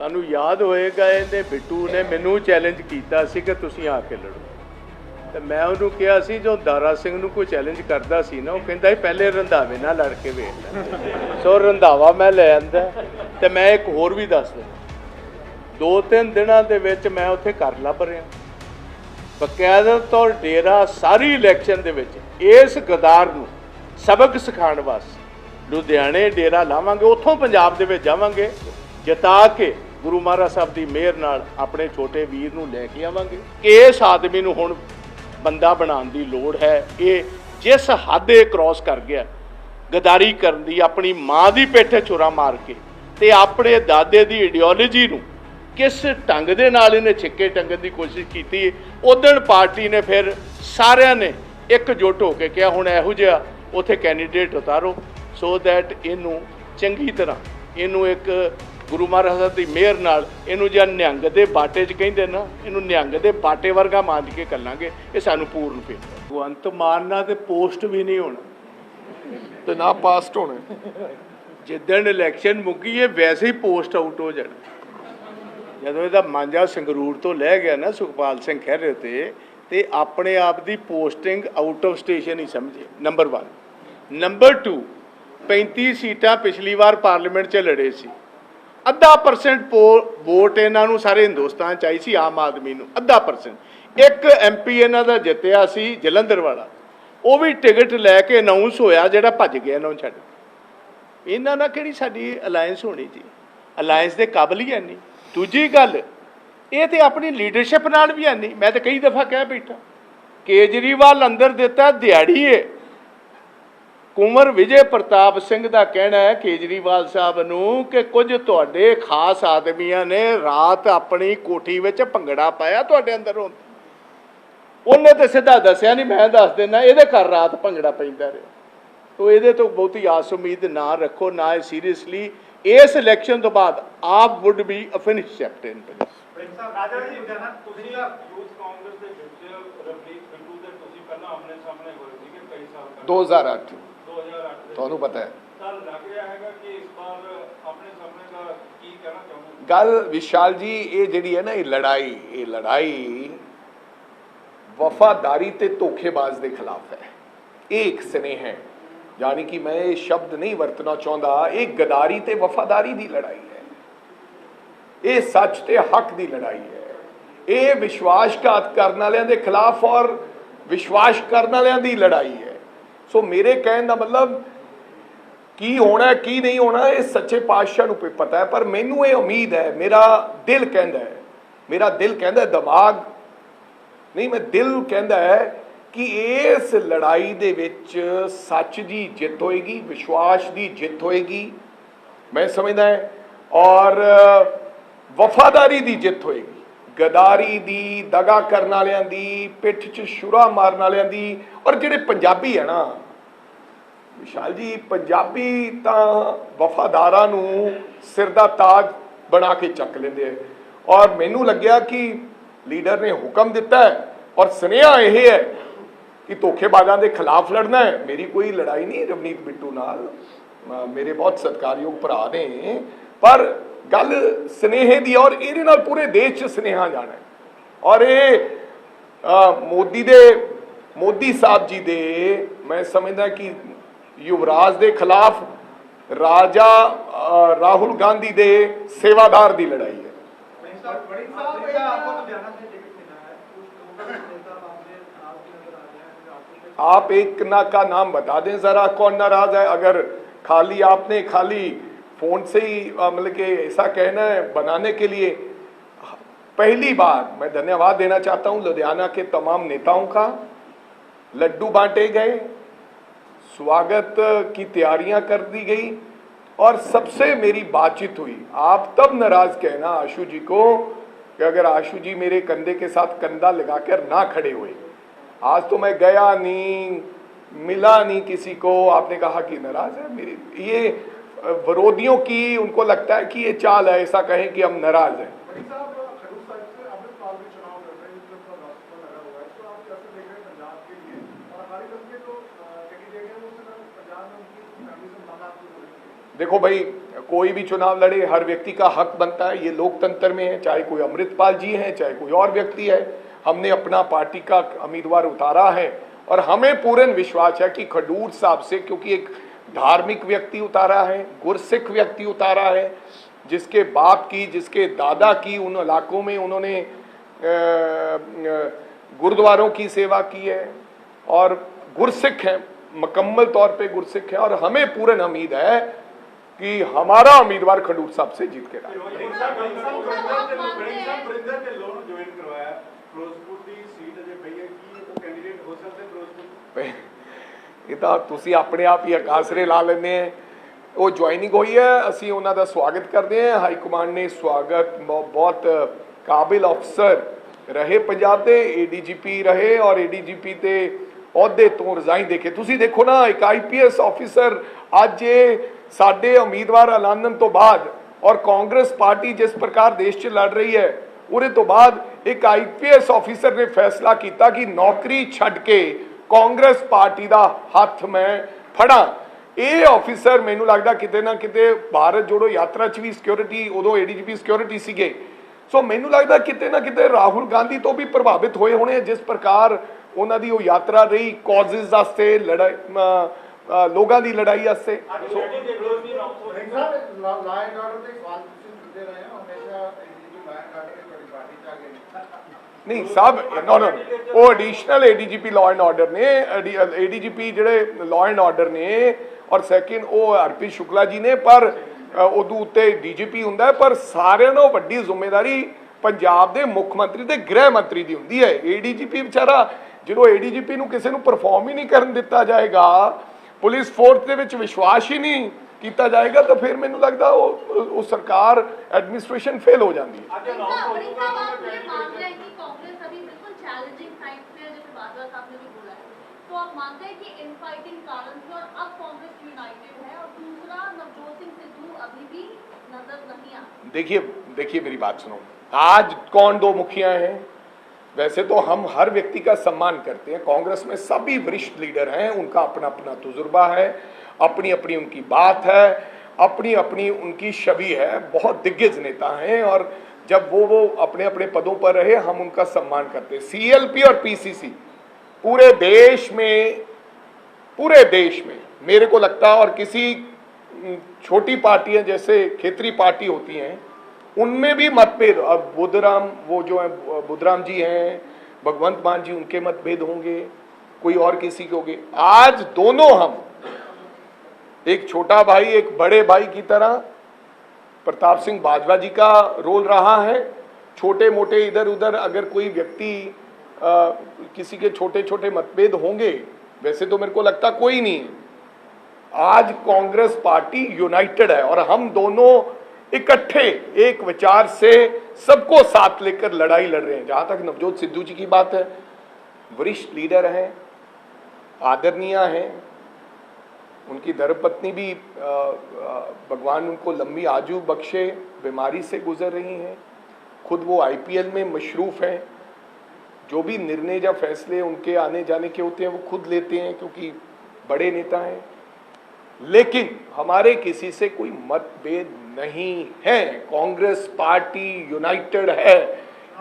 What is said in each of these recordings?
ਤੁਹਾਨੂੰ ਯਾਦ ਹੋਏਗਾ, ਇਹਦੇ ਬਿੱਟੂ ਨੇ ਮੈਨੂੰ ਚੈਲੰਜ ਕੀਤਾ ਸੀ ਕਿ ਤੁਸੀਂ ਆ ਕੇ ਲੜੋ। ਤੇ ਮੈਂ ਉਹਨੂੰ ਕਿਹਾ ਸੀ, ਜੋ ਦਾਰਾ ਸਿੰਘ ਨੂੰ ਕੋਈ ਚੈਲੰਜ ਕਰਦਾ ਸੀ ਨਾ, ਉਹ ਕਹਿੰਦਾ ਸੀ, ਪਹਿਲੇ ਰੰਧਾਵੇ ਨਾਲ ਲੜ ਕੇ ਵੇਖ ਲੈ। ਸੋ ਰੰਧਾਵਾ ਮੈਂ ਲੈ ਆਂਦਾ, ਤੇ ਮੈਂ ਇੱਕ ਹੋਰ ਵੀ ਦੱਸ ਦਿੰਦਾ। ਦੋ ਤਿੰਨ ਦਿਨਾਂ ਦੇ ਵਿੱਚ ਮੈਂ ਉੱਥੇ ਘਰ ਲੱਭ ਰਿਹਾ। ਬਕਾਇਦਾ ਤੌਰ ਡੇਰਾ ਸਾਰੀ ਇਲੈਕਸ਼ਨ ਦੇ ਵਿੱਚ, ਇਸ ਗਦਾਰ ਨੂੰ ਸਬਕ ਸਿਖਾਉਣ ਵਾਸਤੇ ਲੁਧਿਆਣੇ ਡੇਰਾ ਲਾਵਾਂਗੇ, ਉੱਥੋਂ ਪੰਜਾਬ ਦੇ ਵਿੱਚ ਜਾਵਾਂਗੇ, ਜਿਤਾ ਕੇ ਗੁਰੂ ਮਹਾਰਾਜ ਸਾਹਿਬ ਦੀ ਮਿਹਰ ਨਾਲ ਆਪਣੇ ਛੋਟੇ ਵੀਰ ਨੂੰ ਲੈ ਕੇ ਆਵਾਂਗੇ। ਇਸ ਆਦਮੀ ਨੂੰ ਹੁਣ ਬੰਦਾ ਬਣਾਉਣ ਦੀ ਲੋੜ ਹੈ। ਇਹ ਜਿਸ ਹੱਦ ਇਹ ਕ੍ਰਾਸ ਕਰ ਗਿਆ, ਗਦਾਰੀ ਕਰਨ ਦੀ, ਆਪਣੀ ਮਾਂ ਦੀ ਪਿੱਠ ਛੁਰਾ ਮਾਰ ਕੇ ਤੇ ਆਪਣੇ ਦਾਦੇ ਦੀ ਆਈਡੀਓਲੋਜੀ ਨੂੰ ਕਿਸ ਢੰਗ ਦੇ ਨਾਲ ਇਹਨੇ ਛਿੱਕੇ ਟੰਗਣ ਦੀ ਕੋਸ਼ਿਸ਼ ਕੀਤੀ ਉਦੋਂ ਪਾਰਟੀ ਨੇ ਫਿਰ ਸਾਰਿਆਂ ਨੇ ਇਕਜੁੱਟ ਹੋ ਕੇ ਕਿਹਾ, ਹੁਣ ਇਹੋ ਜਿਹਾ ਉਥੇ ਕੈਂਡੀਡੇਟ ਉਤਾਰੋ। ਸੋ ਦੈਟ ਇਹਨੂੰ ਚੰਗੀ ਤਰ੍ਹਾਂ, ਇਹਨੂੰ ਇੱਕ ਗੁਰੂ ਮਹਾਰਾਜ ਸਾਹਿਬ ਦੀ ਮਿਹਰ ਨਾਲ ਇਹਨੂੰ ਜਾਂ ਨਿਹੰਗ ਦੇ ਬਾਟੇ 'ਚ ਕਹਿੰਦੇ ਨਾ ਇਹਨੂੰ ਨਿਹੰਗ ਦੇ ਬਾਟੇ ਵਰਗਾ ਮੰਨ ਕੇ ਕੱਲਾਂਗੇ ਇਹ ਸਾਨੂੰ ਪੂਰਨ ਫੇਰ। ਭਗਵੰਤ ਮਾਨ ਨਾਲ ਤੇ ਪੋਸਟ ਵੀ ਨਹੀਂ ਹੋਣਾ। ਤੇ ਨਾ ਪਾਸਟ ਹੋਣੇ। ਜਿੱਦਣ ਇਲੈਕਸ਼ਨ ਮੁੱਕੀ ਇਹ ਵੈਸੇ ਹੀ ਪੋਸਟ ਆਊਟ ਹੋ ਜਾਣਾ। ਜਦੋਂ ਇਹਦਾ ਮਾਂਜਾ ਸੰਗਰੂਰ ਤੋਂ ਲੈ ਗਿਆ ਨਾ ਸੁਖਪਾਲ ਸਿੰਘ ਖਹਿਰੇ ਤੇ ਤੇ ਆਪਣੇ ਆਪ ਦੀ ਪੋਸਟਿੰਗ ਆਊਟ ਆਫ ਸਟੇਸ਼ਨ ਹੀ ਸਮਝੇ ਨੰਬਰ 1 ਨੰਬਰ 2 35 ਸੀਟਾਂ ਪਿਛਲੀ ਵਾਰ ਪਾਰਲੀਮੈਂਟ 'ਚ ਲੜੇ ਸੀ। ਅੱਧਾ ਪਰਸੈਂਟ ਵੋਟ ਇਹਨਾਂ ਨੂੰ ਸਾਰੇ ਹਿੰਦੁਸਤਾਨ ਚ ਆਈ ਸੀ, ਆਮ ਆਦਮੀ ਨੂੰ, ਅੱਧਾ ਪਰਸੈਂਟ ਇੱਕ ਐਮਪੀ ਇਹਨਾਂ ਦਾ ਜਿੱਤਿਆ ਸੀ ਜਲੰਧਰ ਵਾਲਾ। ਉਹ ਵੀ ਟਿਕਟ ਲੈ ਕੇ ਅਨਾਉਂਸ ਹੋਇਆ, ਜਿਹੜਾ ਭੱਜ ਗਿਆ ਇਹਨਾਂ ਨੂੰ ਛੱਡ ਕੇ। ਇਹਨਾਂ ਨਾਲ ਕਿਹੜੀ ਸਾਡੀ ਅਲਾਈਅੰਸ ਹੋਣੀ ਜੀ ਅਲਾਈਅੰਸ ਦੇ ਕਾਬਲ ਹੀ ਹੈ ਨਹੀਂ। ਦੂਜੀ ਗੱਲ, ਇਹ ਤੇ ਆਪਣੀ ਲੀਡਰਸ਼ਿਪ ਨਾਲ ਵੀ ਹੈ ਨਹੀਂ। ਮੈਂ ਤਾਂ ਕਈ ਦਫਾ ਕਹਿ ਬੈਠਾ। ਕੇਜਰੀਵਾਲ ਅੰਦਰ ਦਿੱਤਾ ਦਿਹਾੜੀ ਏ ਕੁੰਵਰ ਵਿਜੇ ਪ੍ਰਤਾਪ ਸਿੰਘ ਦਾ ਕਹਿਣਾ ਹੈ ਕੇਜਰੀਵਾਲ ਸਾਹਿਬ ਨੂੰ ਕਿ ਕੁਝ ਤੁਹਾਡੇ ਖਾਸ ਆਦਮੀਆਂ ਨੇ ਰਾਤ ਆਪਣੀ ਕੋਠੀ ਵਿੱਚ ਭੰਗੜਾ ਪਾਇਆ ਤੁਹਾਡੇ ਅੰਦਰ ਉਹਨੇ ਤੇ ਸਿੱਧਾ ਦੱਸਿਆ ਨਹੀਂ ਮੈਂ ਦੱਸ ਦਿੰਦਾ ਇਹਦੇ ਘਰ ਰਾਤ ਭੰਗੜਾ ਪੈਂਦਾ ਰਿਹਾ। ਤੋ ਇਹਦੇ ਤੋਂ ਬਹੁਤੀ ਆਸ ਉਮੀਦ ਨਾ ਰੱਖੋ ਨਾ ਇਹ ਸੀਰੀਅਸਲੀ ਇਸ ਇਲੈਕਸ਼ਨ ਤੋਂ ਬਾਅਦ AAP would be a finish chapter in Raja ji ਜਨਾ ਤੁਸੀਂ ਯੂਥ ਕਾਂਗਰਸ ਦੇ ਵਿੱਚ ਰਵਨੀਤ ਬਿੱਟੂ ਦੇ ਤੁਸੀਂ ਪਹਿਲਾਂ ਆਮਨੇ ਸਾਹਮਣੇ ਹੋਏ ਸੀਗੇ ਕਈ ਸਾਲ ਪਹਿਲਾਂ। 2008 2008 ਦੇ ਤੁਹਾਨੂੰ ਪਤਾ ਹੈ। ਗੱਲ ਵਿਸ਼ਾਲ ਜੀ ਇਹ ਜਿਹੜੀ ਹੈ ਨਾ ਇਹ ਲੜਾਈ ਇਹ ਲੜਾਈ ਵਫਾਦਾਰੀ ਤੇ ਧੋਖੇਬਾਜ਼ ਦੇ ਖਿਲਾਫ ਹੈ। ਇਹ ਇੱਕ ਸਨੇਹ ਹੈ। ਯਾਨੀ ਕਿ ਮੈਂ ਇਹ ਸ਼ਬਦ ਨਹੀਂ ਵਰਤਣਾ ਚਾਹੁੰਦਾ ਇਹ ਗਦਾਰੀ ਤੇ ਵਫਾਦਾਰੀ ਦੀ ਲੜਾਈ ਹੈ। ਇਹ ਸੱਚ ਤੇ ਹੱਕ ਦੀ ਲੜਾਈ ਹੈ। ਇਹ ਵਿਸ਼ਵਾਸਘਾਤ ਕਰਨ ਵਾਲਿਆਂ ਦੇ ਖਿਲਾਫ ਔਰ ਵਿਸ਼ਵਾਸ ਕਰਨ ਵਾਲਿਆਂ ਦੀ ਲੜਾਈ ਹੈ। ਸੋ ਮੇਰੇ ਕਹਿਣ ਦਾ ਮਤਲਬ ਕੀ ਹੋਣਾ ਕੀ ਨਹੀਂ ਹੋਣਾ ਇਹ ਸੱਚੇ ਪਾਤਸ਼ਾਹ ਨੂੰ ਪ- ਪਤਾ ਹੈ, ਪਰ ਮੈਨੂੰ ਇਹ ਉਮੀਦ ਹੈ, ਮੇਰਾ ਦਿਲ ਕਹਿੰਦਾ ਹੈ, ਮੇਰਾ ਦਿਲ ਕਹਿੰਦਾ ਦਿਮਾਗ, ਨਹੀਂ, ਮੈਂ ਦਿਲ ਕਹਿੰਦਾ ਹੈ ਕਿ ਇਸ ਲੜਾਈ ਦੇ ਵਿੱਚ ਸੱਚ ਦੀ ਜਿੱਤ ਹੋਏਗੀ, ਵਿਸ਼ਵਾਸ ਦੀ ਜਿੱਤ ਹੋਏਗੀ, ਮੈਂ ਸਮਝਦਾ ਹੈ, ਔਰ ਵਫਾਦਾਰੀ ਦੀ ਜਿੱਤ ਹੋਏਗੀ, ਗਦਾਰੀ ਦੀ, ਦਗਾ ਕਰਨ ਵਾਲਿਆਂ ਦੀ, ਪਿੱਠ 'ਚ ਸ਼ੁਰਾ ਮਾਰਨ ਵਾਲਿਆਂ ਦੀ, ਔਰ ਜਿਹੜੇ ਪੰਜਾਬੀ ਹੈ ਨਾ ਵਿਸ਼ਾਲ ਜੀ, ਪੰਜਾਬੀ ਤਾਂ ਵਫਾਦਾਰਾਂ ਨੂੰ ਸਿਰ ਦਾ ਤਾਜ ਬਣਾ ਕੇ ਚੱਕ ਲੈਂਦੇ ਆ। ਔਰ ਮੈਨੂੰ ਲੱਗਿਆ ਕਿ ਲੀਡਰ ਨੇ ਹੁਕਮ ਦਿੱਤਾ ਹੈ ਔਰ ਸੁਨੇਹਾ ਇਹ ਹੈ ਕਿ ਧੋਖੇਬਾਜ਼ਾਂ ਦੇ ਖਿਲਾਫ ਲੜਨਾ ਹੈ। ਮੇਰੀ ਕੋਈ ਲੜਾਈ ਨਹੀਂ ਰਵਨੀਤ ਬਿੱਟੂ ਨਾਲ। ਮੇਰੇ ਬਹੁਤ ਸਤਿਕਾਰਯੋਗ ਭਰਾ ਨੇ। ਪਰ ਗੱਲ ਸਨੇਹੇ ਦੀ ਔਰ ਇਹਦੇ ਨਾਲ ਪੂਰੇ ਦੇਸ਼ 'ਚ ਸੁਨੇਹਾ ਜਾਣਾ ਔਰ ਇਹ ਮੋਦੀ ਦੇ, ਮੋਦੀ ਸਾਹਿਬ ਜੀ ਦੇ, ਮੈਂ ਸਮਝਦਾ ਕਿ ਯੁਵਰਾਜ ਦੇ ਖਿਲਾਫ ਰਾਜਾ ਅਹ ਰਾਹੁਲ ਗਾਂਧੀ ਦੇ ਸੇਵਾਦਾਰ ਦੀ ਲੜਾਈ ਹੈ बड़ी साहब भैया आपको लुधियाना से टिकट मिला है कुछ कांग्रेस नेता आपसे नाराज भी नजर आ रहे हैं फिर आपको आप एक ना का नाम बता दें जरा कौन नाराज है अगर खाली आपने खाली फोन से ही अ, मतलब कि ऐसा कहना है बनाने के लिए पहली बार मैं धन्यवाद देना चाहता हूं लुधियाना के तमाम नेताओं का लड्डू बांटे गए स्वागत की तैयारियाँ कर दी गई और सबसे मेरी बातचीत हुई। आप तब नाराज़ कहना आशु जी को कि अगर आशु जी मेरे कंधे के साथ कंधा लगाकर ना खड़े हुए। आज तो मैं गया नहीं, मिला नहीं किसी को। आपने कहा कि नाराज़ है मेरी। ये विरोधियों की उनको लगता है कि ये चाल है, ऐसा कहें कि हम नाराज़ हैं। देख भाई, कोई भी चुनाव लड़े, हर व्यक्ति का हक बनता है। ये लोकतंत्र में है, चाहे कोई अमृतपाल जी हैं, चाहे कोई और व्यक्ति है। हमने अपना पार्टी का उम्मीदवार उतारा है और हमें पूर्ण विश्वास है कि खडूर साहब से, क्योंकि एक धार्मिक व्यक्ति उतारा है, गुरसिख व्यक्ति उतारा है, जिसके बाप की, जिसके दादा की, उन इलाकों में उन्होंने गुरुद्वारों की सेवा की है और गुरसिख है। मुकम्मल तौर पे गुरसिख है और हमें पूर्ण उम्मीद है कि हमारा उम्मीदवार खडूर साहब से जीत के आएगा। ਵਰਿੰਦਰ ਸਾਹਿਬ ਵਰਿੰਦਰ ਸਾਹਿਬ ਵਰਿੰਦਰ ਸਾਹਿਬ ਵਰਿੰਦਰ ਢਿੱਲੋਂ ਨੂੰ ਜੁਆਇਨ ਕਰਵਾਇਆ ਫਿਰੋਜ਼ਪੁਰ ਦੀ ਸੀਟ ਅਜੇ ਪਈ ਹੈ ਕੀ ਉਹ ਕੈਂਡੀਡੇਟ ਹੋ ਸਕਦੇ ਫਿਰੋਜ਼ਪੁਰ ਇਹ ਤਾਂ ਤੁਸੀਂ ਆਪਣੇ ਆਪ ਹੀ ਆਕਾਸਰੇ ਲਾ ਲੈਂਦੇ ਆ ਉਹ ਜੁਆਇਨਿੰਗ ਹੋਈ ਹੈ ਅਸੀਂ ਉਹਨਾਂ ਦਾ ਸਵਾਗਤ ਕਰਦੇ ਹਾਂ ਹਾਈ ਕਮਾਂਡ ਨੇ ਸਵਾਗਤ ਬਹੁ- ਬਹੁਤ ਕਾਬਿਲ ਅਫਸਰ ਰਹੇ ਪੰਜਾਬ ਦੇ ਏਡੀਜੀਪੀ ਰਹੇ ਔਰ ਏਡੀਜੀਪੀ ਤੇ ਅਹੁਦੇ ਤੋਂ ਰਿਜ਼ਾਈਨ ਦੇ ਕੇ। ਤੁਸੀਂ ਦੇਖੋ ਨਾ, ਇੱਕ ਆਈਪੀਐਸ ਆਫੀਸਰ ਅੱਜ ਇਹ ਸਾਡੇ ਉਮੀਦਵਾਰ ਐਲਾਨਣ ਤੋਂ ਬਾਅਦ ਔਰ ਕਾਂਗਰਸ ਪਾਰਟੀ ਜਿਸ ਪ੍ਰਕਾਰ ਦੇਸ਼ 'ਚ ਲੜ ਰਹੀ ਹੈ, ਉਹਦੇ ਤੋਂ ਬਾਅਦ ਇੱਕ ਆਈਪੀਐਸ ਆਫੀਸਰ ਨੇ ਫੈਸਲਾ ਕੀਤਾ ਕਿ ਨੌਕਰੀ ਛੱਡ ਕੇ ਕਾਂਗਰਸ ਪਾਰਟੀ ਦਾ ਹੱਥ ਮੈਂ ਫੜਾਂ। ਇਹ ਆਫੀਸਰ ਮੈਨੂੰ ਲੱਗਦਾ ਕਿਤੇ ਨਾ ਕਿਤੇ ਭਾਰਤ ਜੋੜੋ ਯਾਤਰਾ 'ਚ ਵੀ ਸਿਕਿਉਰਿਟੀ ਉਦੋਂ ਏਡੀਜੀਪੀ ਸਿਕਿਉਰਿਟੀ ਸੀਗੇ। ਸੋ ਮੈਨੂੰ ਲੱਗਦਾ ਕਿਤੇ ਨਾ ਕਿਤੇ ਰਾਹੁਲ ਗਾਂਧੀ ਤੋਂ ਵੀ ਪ੍ਰਭਾਵਿਤ ਹੋਏ ਹੋਣੇ ਜਿਸ ਪ੍ਰਕਾਰ ਉਹਨਾਂ ਦੀ ਉਹ ਯਾਤਰਾ ਰਹੀ ਕਾਜ਼ਸ ਵਾਸਤੇ ਲੜਾਈ ਲੋਕਾਂ ਦੀ ਲੜਾਈ ਵਾਸਤੇ। ਨੇ। ਨਹੀਂ ਸਭ ਨੋ ਨੋ ਉਹ additional ADGP law and order ਨੇ ਏਡੀਜੀਪੀ ਜਿਹੜੇ ਲਾਅ ਐਂਡ ਆਰਡਰ ਨੇ ਔਰ ਸੈਕਿੰਡ ਉਹ ਹਰਪ੍ਰੀਤ ਸ਼ੁਕਲਾ ਜੀ ਨੇ ਪਰ ਉਦੋਂ ਉੱਤੇ ਡੀਜੀਪੀ ਹੁੰਦਾ ਪਰ ਸਾਰਿਆਂ ਨਾਲੋਂ ਵੱਡੀ ਜ਼ਿੰਮੇਵਾਰੀ ਪੰਜਾਬ ਦੇ ਮੁੱਖ ਮੰਤਰੀ ਤੇ ਗ੍ਰਹਿ ਮੰਤਰੀ ਦੀ ਹੁੰਦੀ ਹੈ। ਏਡੀਜੀਪੀ ਵਿਚਾਰਾ ਜਦੋਂ ਏਡੀਜੀਪੀ ਨੂੰ ਕਿਸੇ ਨੂੰ ਪਰਫਾਰਮ ਹੀ ਨਹੀਂ ਕਰਨ ਦਿੱਤਾ ਜਾਏਗਾ ਪੁਲਿਸ ਫੋਰਸ ਦੇ ਵਿੱਚ ਵਿਸ਼ਵਾਸ ਹੀ ਨਹੀਂ ਕੀਤਾ ਜਾਏਗਾ ਤਾਂ ਫਿਰ ਮੈਨੂੰ ਲੱਗਦਾ ਉਹ ਉਹ ਸਰਕਾਰ ਐਡਮਿਨਿਸਟ੍ਰੇਸ਼ਨ ਫੇਲ ਹੋ ਜਾਂਦੀ ਹੈ ਅੱਜ वृंदा ਅਨਾਉਂਸ ਹੋ वृंदा ਚੁੱਕਾ आप ਕਿ ये मान candidate रहे हैं कि कांग्रेस अभी बिल्कुल चैलेंजिंग टाइम पे है जैसे बाजवा साहब ने भी बोला है तो आप मानते हैं कि इनफाइटिंग कारण से और अब कांग्रेस यूनाइटेड है और दूसरा नवजोत सिंह सिद्धू अभी भी नजर नहीं आ रहे। देखिए देखिए मेरी बात सुनो आज कौन दो मुखिया हैं वैसे तो हम हर व्यक्ति का सम्मान करते हैं। कांग्रेस में सभी वरिष्ठ लीडर हैं, उनका अपना अपना तजुर्बा है अपनी अपनी उनकी बात है अपनी अपनी उनकी छवि है, बहुत दिग्गज नेता हैं और जब वो वो अपने अपने पदों पर रहे, हम उनका सम्मान करते हैं। सीएलपी और पीसीसी पूरे देश में, पूरे देश में, मेरे को लगता है और किसी छोटी पार्टियाँ जैसे क्षेत्रीय पार्टी होती हैं उनमें भी मतभेद। अब बुद्धराम, वो जो है, बुद्धराम जी हैं, भगवंत मान जी, उनके मतभेद होंगे, कोई और किसी के होंगे। आज दोनों हम, एक छोटा भाई, एक बड़े भाई की तरह, प्रताप सिंह बाजवा जी का रोल रहा है। छोटे मोटे इधर उधर अगर कोई व्यक्ति किसी के छोटे छोटे मतभेद होंगे, वैसे तो मेरे को लगता कोई नहीं आज कांग्रेस पार्टी यूनाइटेड है और हम दोनों इकट्ठे एक विचार से सबको साथ लेकर लड़ाई लड़ रहे हैं। जहाँ तक नवजोत सिद्धू जी की बात है, वरिष्ठ लीडर हैं, आदरणीय हैं, उनकी धर्मपत्नी भी भगवान उनको लंबी आजू बख्शे, बीमारी से गुजर रही हैं, खुद वो आईपीएल में मशरूफ हैं, जो भी निर्णय या फैसले उनके आने जाने के होते हैं, वो खुद लेते हैं, क्योंकि बड़े नेता हैं। लेकिन हमारे किसी से कोई मतभेद नहीं है कांग्रेस पार्टी यूनाइटेड है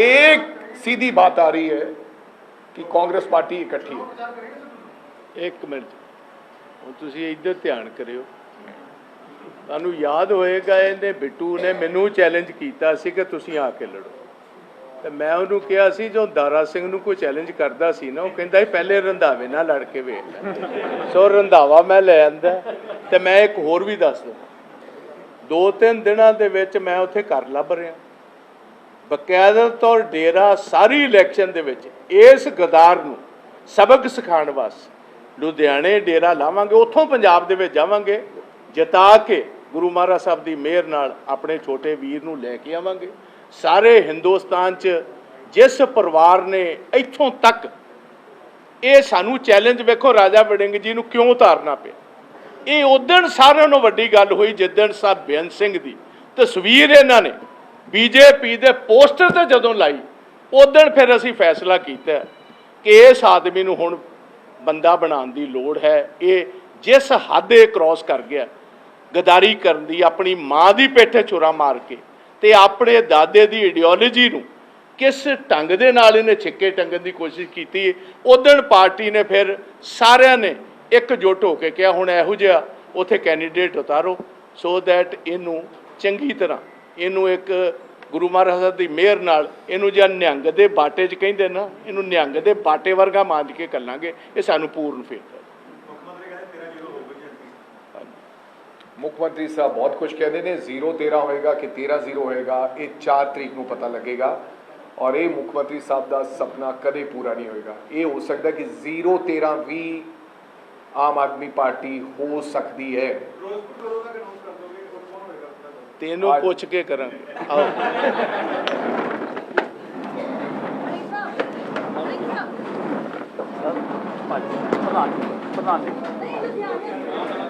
एक सीधी बात आ रही है कि कांग्रेस पार्टी इकट्ठी है ਇੱਕ ਮਿੰਟ ਹੁਣ ਤੁਸੀਂ ਇੱਧਰ ਧਿਆਨ ਕਰਿਓ ਤੁਹਾਨੂੰ ਯਾਦ ਹੋਏਗਾ ਇਹਨੇ ਬਿੱਟੂ ਨੇ ਮੈਨੂੰ ਚੈਲੰਜ ਕੀਤਾ ਸੀ ਕਿ ਤੁਸੀਂ ਆ ਕੇ ਲੜੋ ਤੇ ਮੈਂ ਉਹਨੂੰ ਕਿਹਾ ਸੀ, ਜੋ ਦਾਰਾ ਸਿੰਘ ਨੂੰ ਕੋਈ ਚੈਲੰਜ ਕਰਦਾ ਸੀ ਨਾ, ਉਹ ਕਹਿੰਦਾ ਸੀ, ਪਹਿਲੇ ਰੰਧਾਵੇ ਨਾਲ ਲੜ ਕੇ ਵੇਖ ਸੋ ਰੰਧਾਵਾ ਮੈਂ ਲੈ ਆਂਦਾ। ਤੇ ਮੈਂ ਇੱਕ ਹੋਰ ਵੀ ਦੱਸ ਦਵਾਂ ਦੋ ਤਿੰਨ ਦਿਨਾਂ ਦੇ ਵਿੱਚ ਮੈਂ ਉੱਥੇ ਘਰ ਲੱਭ ਰਿਹਾ। ਬਕਾਇਦਾ ਤੌਰ ਡੇਰਾ ਸਾਰੀ ਇਲੈਕਸ਼ਨ ਦੇ ਵਿੱਚ ਇਸ ਗਦਾਰ ਨੂੰ ਸਬਕ ਸਿਖਾਉਣ ਵਾਸਤੇ ਲੁਧਿਆਣੇ ਡੇਰਾ ਲਾਵਾਂਗੇ, ਉੱਥੋਂ ਪੰਜਾਬ ਦੇ ਵਿੱਚ ਜਾਵਾਂਗੇ, ਜਿਤਾ ਕੇ ਗੁਰੂ ਮਹਾਰਾਜ ਸਾਹਿਬ ਦੀ ਮਿਹਰ ਨਾਲ ਆਪਣੇ ਛੋਟੇ ਵੀਰ ਨੂੰ ਲੈ ਕੇ ਆਵਾਂਗੇ। ਸਾਰੇ ਹਿੰਦੁਸਤਾਨ 'ਚ ਜਿਸ ਪਰਿਵਾਰ ਨੇ ਇੱਥੋਂ ਤੱਕ ਇਹ ਸਾਨੂੰ ਚੈਲੰਜ ਵੇਖੋ ਰਾਜਾ ਵੜਿੰਗ ਜੀ ਨੂੰ ਕਿਉਂ ਉਤਾਰਨਾ ਪਿਆ? ਇਹ ਉਦਣ ਸਾਰਿਆਂ ਨੂੰ ਵੱਡੀ ਗੱਲ ਹੋਈ ਜਿੱਦਣ ਸਾਹਿਬ ਬੇਅੰਤ ਸਿੰਘ ਦੀ। ਤਸਵੀਰ ਇਹਨਾਂ ਨੇ ਬੀਜੇਪੀ ਦੇ ਪੋਸਟਰ ਤੇ ਜਦੋਂ ਲਾਈ ਉਦਣ ਫਿਰ ਅਸੀਂ ਫੈਸਲਾ ਕੀਤਾ ਕਿ ਇਸ ਆਦਮੀ ਨੂੰ ਹੁਣ ਬੰਦਾ ਬਣਾਉਣ ਦੀ ਲੋੜ ਹੈ। ਇਹ ਜਿਸ ਹੱਦ ਇਹ ਕ੍ਰਾਸ ਕਰ ਗਿਆ, ਗਦਾਰੀ ਕਰਨ ਦੀ, ਆਪਣੀ ਮਾਂ ਦੀ ਪੇਠੇ ਛੁਰਾ ਮਾਰ ਕੇ ਤੇ ਆਪਣੇ ਦਾਦੇ ਦੀ ਆਈਡੀਓਲੋਜੀ ਨੂੰ ਕਿਸ ਢੰਗ ਦੇ ਨਾਲ ਇਹਨੇ ਛਿੱਕੇ ਟੰਗਣ ਦੀ ਕੋਸ਼ਿਸ਼ ਕੀਤੀ? ਉਦੋਂ ਪਾਰਟੀ ਨੇ ਫਿਰ ਸਾਰਿਆਂ ਨੇ ਇੱਕ ਇਕਜੁੱਟ ਹੋ ਕੇ ਕਿਹਾ, ਹੁਣ ਇਹੋ ਜਿਹਾ ਉਥੇ ਕੈਂਡੀਡੇਟ ਉਤਾਰੋ। ਸੋ ਦੈਟ ਇਹਨੂੰ ਚੰਗੀ ਤਰ੍ਹਾਂ, ਇਹਨੂੰ ਇੱਕ ਗੁਰੂ ਮਹਾਰਾਜ ਸਾਹਿਬ ਦੀ ਮਿਹਰ ਨਾਲ ਇਹਨੂੰ ਜਾਂ ਨਿਹੰਗ ਦੇ ਬਾਟੇ 'ਚ ਕਹਿੰਦੇ ਨਾ, ਇਹਨੂੰ ਨਿਹੰਗ ਦੇ ਬਾਟੇ ਵਰਗਾ ਮਾਂਜ ਕੇ ਕੱਲਾਂਗੇ ਇਹ ਸਾਨੂੰ ਪੂਰਨ ਫੇਰ ਹੈ ਮੁੱਖ ਮੰਤਰੀ ਕਹਿੰਦੇ 13 ਜ਼ੀਰੋ ਹੋਊਗਾ ਜੀ ਐਮਪੀ ਮੁੱਖ ਮੰਤਰੀ ਸਾਹਿਬ ਬਹੁਤ ਕੁਝ ਕਹਿੰਦੇ ਨੇ 0 13 ਹੋਏਗਾ ਕਿ 13 0 ਹੋਏਗਾ ਇਹ 4 ਤਰੀਕ ਨੂੰ ਪਤਾ ਲੱਗੇਗਾ। ਔਰ ਇਹ ਮੁੱਖ ਮੰਤਰੀ ਸਾਹਿਬ ਦਾ ਸੁਪਨਾ ਕਦੇ ਪੂਰਾ ਨਹੀਂ ਹੋਏਗਾ। ਇਹ ਹੋ ਸਕਦਾ ਕਿ 0 13 ਵੀ ਆਮ ਆਦਮੀ ਪਾਰਟੀ ਹੋ ਸਕਦੀ ਹੈ। ਤੈਨੂੰ ਪੁੱਛ ਕੇ ਕਰਾਂਗੇ। ਪ੍ਰਧਾਨ ਪ੍ਰਧਾਨ ਜੀ ਨਹੀਂ ਲੁਧਿਆਣੇ।